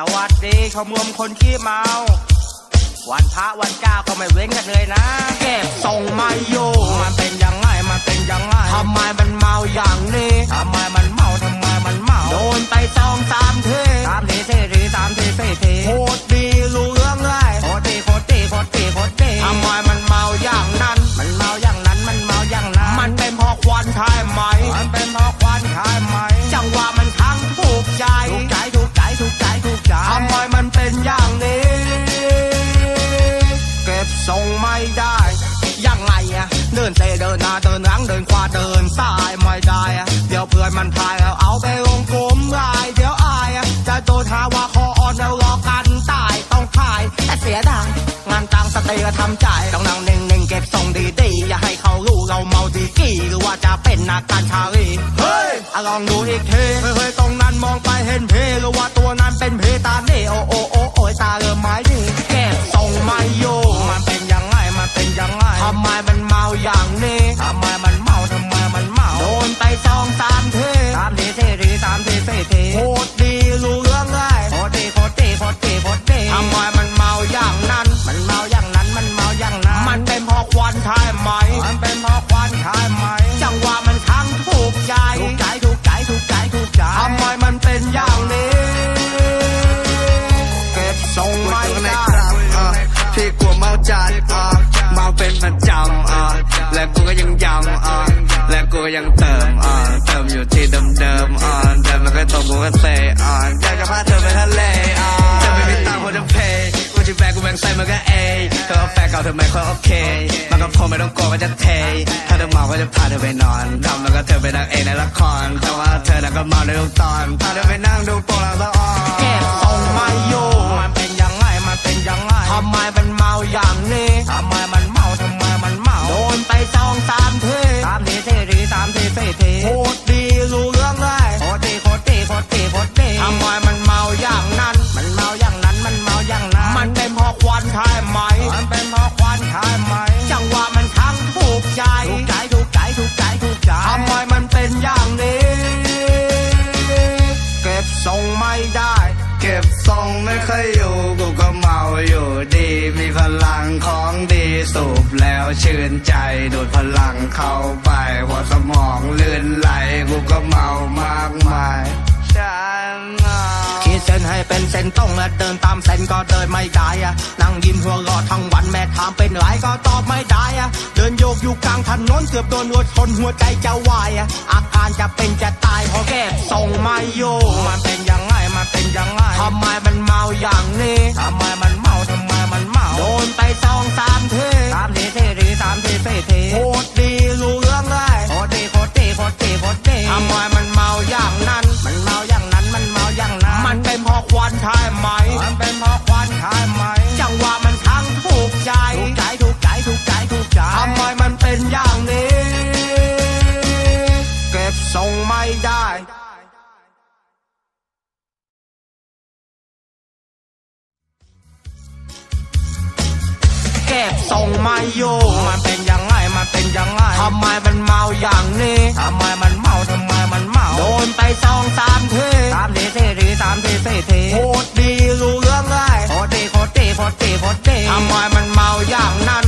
สวัสดีชมรมคนขี้เมา วันพระวันเจ้าก็ไม่เว้นกันเลยนะเก็บส่งมาอยู่มันเป็นยังไงมันเป็นยังไงทำไมมันเมาอย่างนี้ทำไมมันเมา เดินเซเดินหน้าเดินหลังเดินขวาเดินซ้ายไม่ได้เดี๋ยวเพื่อนมันพายแล้วเอาไปลงกลมลายเดี๋ยวอายจะโดนหาว่าคออ่อนแล้วรอกันตายต้องขายแต่เสียดายงานตังสเตย์ทำใจต้องนั่งเน่งๆเก็บทรงดีๆอย่าให้เขารู้เราเมาดีกี่หรือว่าจะเป็นนักการชาลีเฮ้ยลองดูอีกทีเฮ้ยตรงนั้นมองไปเห็นเพ มมันเมาอย่างนี้ทำไมมันเมาทำไมมันเมาโดนไปสองสามเทตามทีเทรีตามทีเฟทีโคตรดีรู้เรื่องเลยโคตรดีโคตรดีโคตรดีโคตรดีทำไมมันเมาอย่างนั้น มันเมาอย่างนั้นมันเมาอย่างนั้น มันเป็นเพราะควันใช่ไหม และกูก็ยังย้ำอะและกูก็ยังเติมอะเติมอยู่ที่เดิมๆอะเดิมแล้วก็ตกกูก็เซอะอยากจะพาเธอไปทะเลอะจะไม่มีตังค์พอจะเพย์กูจะแบกกูแบงใส่มันก็เอเธอเอาแฟนเก่าเธอไม่ค่อยโอเคมันก็พอไม่ต้องกลัวว่าจะเท ถ้าเธอเมาก็จะพาเธอไปนอนทำแล้วก็เธอไปนางเอกในละคร แต่ว่าเธอน่ะก็เมาในทุกตอน พาเธอไปนั่งดูโปรหลังสะออนเก็บทรงไม่อยู่ ตามทีเฟทีโคตรดีรู้เรื่องเลยโคตรดีโคตรดีโคตรดีโคตรดีทำไมมันเมาอย่างนั้น มันเมาอย่างนั้นมันเมาอย่างนั้น มันเป็นเพราะควันใช่ไหม มันเป็นเพราะควันใช่ไหม จังหวะมันทั้งถูกใจ ถูกใจถูกใจถูกใจถูกใจทำไมมันเป็นอย่างนี้ เก็บทรงไม่ได้ เก็บทรงไม่ค่อยอยู่ สูบแล้วชื่นใจดูดพลังเข้าไป หัวสมองลื่นไหลกูก็เมามากมายฉันอะขีดเส้นให้เป็นเส้นตรงและเดินตามเส้นก็เดินไม่ได้อะนั่งยิ้มหัวรอดทั้งวันแม่ถามเป็นไรก็ตอบไม่ได้อะเดินโยกอยู่กลางถนนเกือบโดนรถชนหัวใจจะวายอะอาการจะเป็นจะ เก็บทรงไม่อยู่มันเป็นยังไงมันเป็นยังไงทำไมมันเมาอย่างนี้ทำไมมันเมาทำไมมันเมาโดนไปสองสามเทตามทีเทรีตามทีเฟทีโคตรดีรู้เรื่องเลยโคตรดีโคตรดีโคตรดีโคตรดีทำไมมันเมาอย่างนั้น